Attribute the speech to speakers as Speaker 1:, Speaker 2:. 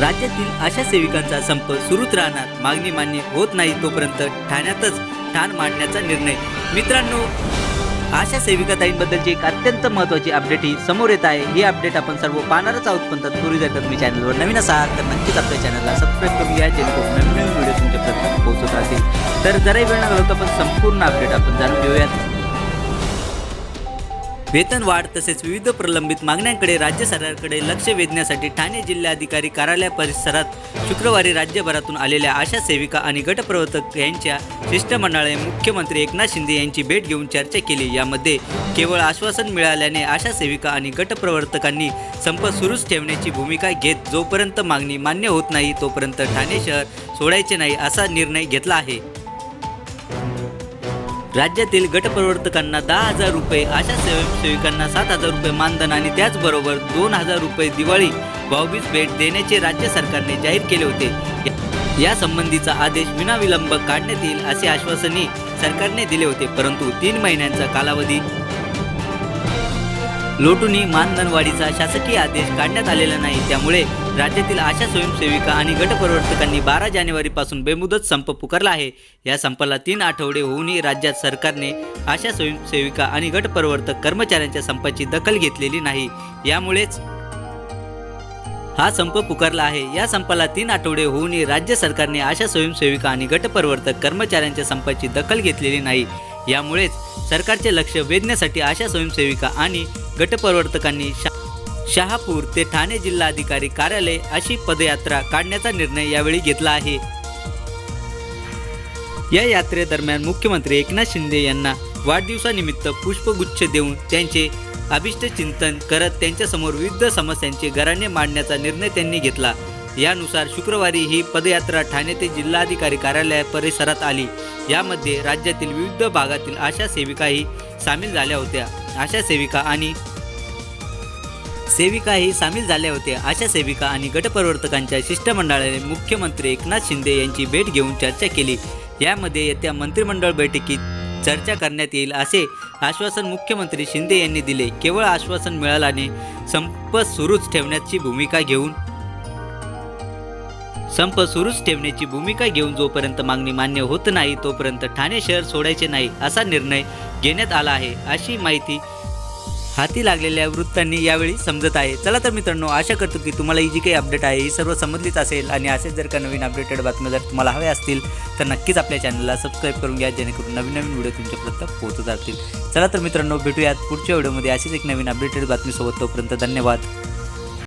Speaker 1: राज्यातील आशा सेविकांचा संप सुरूच राहणार. मागणी मान्य होत नाही तोपर्यंत ठाण्यातच ठाण मांडण्याचा निर्णय. मित्रांनो आशा सेविकाताईंबद्दलची एक अत्यंत महत्त्वाची अपडेट ही समोर येत आहे ही अपडेट आपण सर्व पाहणारच आहोत. पण तत्पूर्वी जर मी तुम्ही चॅनलवर नवीन असाल तर नक्कीच आपल्या चॅनलला सबस्क्राईब करून घ्या जेणेकरून नवीन नवीन व्हिडिओ तुमच्यापर्यंत पोहोचत असतील तर जराही वेळ न घालवता आपण संपूर्ण अपडेट आपण जाणून घेऊयात. वेतन वाढ तसेच विविध प्रलंबित मागण्यांकडे राज्य सरकारकडे लक्ष वेधण्यासाठी ठाणे जिल्हाधिकारी कार्यालय परिसरात शुक्रवारी राज्यभरातून आलेल्या आशा सेविका आणि गटप्रवर्तक यांच्या शिष्टमंडळाने मुख्यमंत्री एकनाथ शिंदे यांची भेट घेऊन चर्चा केली. यामध्ये केवळ आश्वासन मिळाल्याने आशा सेविका आणि गटप्रवर्तकांनी संप सुरूच ठेवण्याची भूमिका घेत जोपर्यंत मागणी मान्य होत नाही तोपर्यंत ठाणे शहर सोडायचे नाही असा निर्णय घेतला आहे. राज्यातील गटप्रवर्तकांना दहा हजार रुपये आशा स्वयंसेविकांना सात हजार रुपये मानधन आणि त्याचबरोबर दोन हजार रुपये दिवाळी भाऊबीज भेट देण्याचे राज्य सरकारने जाहीर केले होते. या- या संबंधीचा आदेश विनाविलंब काढण्यात येईल असे आश्वासनही सरकारने दिले होते परंतु तीन महिन्यांचा कालावधी लोटूनी मानधनवाढीचा शासकीय आदेश काढण्यात आलेला नाही. त्यामुळे राज्यातील आशा स्वयंसेविका आणि गटप्रवर्तकांनी बारा जानेवारीपासून बेमुदत संप पुकारला आहे. या संपाला तीन आठवडे होऊनही राज्यात सरकारने आशा स्वयंसेविका आणि गटप्रवर्तक कर्मचाऱ्यांच्या संपाची दखल घेतलेली नाही. यामुळेच हा संप पुकारला आहे. या संपाला तीन आठवडे होऊनही राज्य सरकारने आशा स्वयंसेविका आणि गटप्रवर्तक कर्मचाऱ्यांच्या संपाची दखल घेतलेली नाही. यामुळेच सरकारचे लक्ष वेधण्यासाठी आशा स्वयंसेविका आणि गटप्रवर्तकांनी शा शहापूर ते ठाणे जिल्हाधिकारी कार्यालय अशी पदयात्रा काढण्याचा निर्णय यावेळी घेतला आहे. या यात्रेदरम्यान मुख्यमंत्री एकनाथ शिंदे यांना वाढदिवसानिमित्त पुष्पगुच्छ देऊन त्यांचे अभिष्ट चिंतन करत त्यांच्यासमोर विविध समस्यांचे घराणे मांडण्याचा निर्णय त्यांनी घेतला. यानुसार शुक्रवारी ही पदयात्रा ठाणे ते जिल्हाधिकारी कार्यालय परिसरात आली. यामध्ये राज्यातील विविध भागातील आशा सेविकाही सामील झाल्या होत्या. आशा सेविका आणि सेविकाही सामील झाल्या होत्या आशा सेविका आणि गटप्रवर्तकांच्या शिष्टमंडळाने मुख्यमंत्री एकनाथ शिंदे यांची भेट घेऊन चर्चा केली. यामध्ये येत्या मंत्रिमंडळ बैठकीत चर्चा करण्यात येईल असे आश्वासन मुख्यमंत्री शिंदे यांनी दिले. केवळ आश्वासन मिळाल्याने संप सुरूच ठेवण्याची भूमिका घेऊन संप सुरूच ठेवण्याची भूमिका घेऊन जोपर्यंत मागणी मान्य होत नाही तोपर्यंत ठाणे शहर सोडायचे नाही असा निर्णय घेण्यात आला आहे अशी माहिती हाती लागलेल्या वृत्तांनी यावेळी समजत आहे. चला तर मित्रांनो आशा करतो की तुम्हाला ही जी काही अपडेट आहे ही सर्व समजलीच असेल आणि असेच जर का नवीन अपडेटेड बातम्या जर तुम्हाला हव्या असतील तर नक्कीच आपल्या चॅनलला सबस्क्राईब करून घ्या जेणेकरून नवीन नवीन व्हिडिओ तुमच्यापर्यंत पोहोचत असतील चला तर मित्रांनो भेटूयात पुढच्या व्हिडिओमध्ये अशीच एक नवीन अपडेटेड बातमीसोबत. तोपर्यंत धन्यवाद.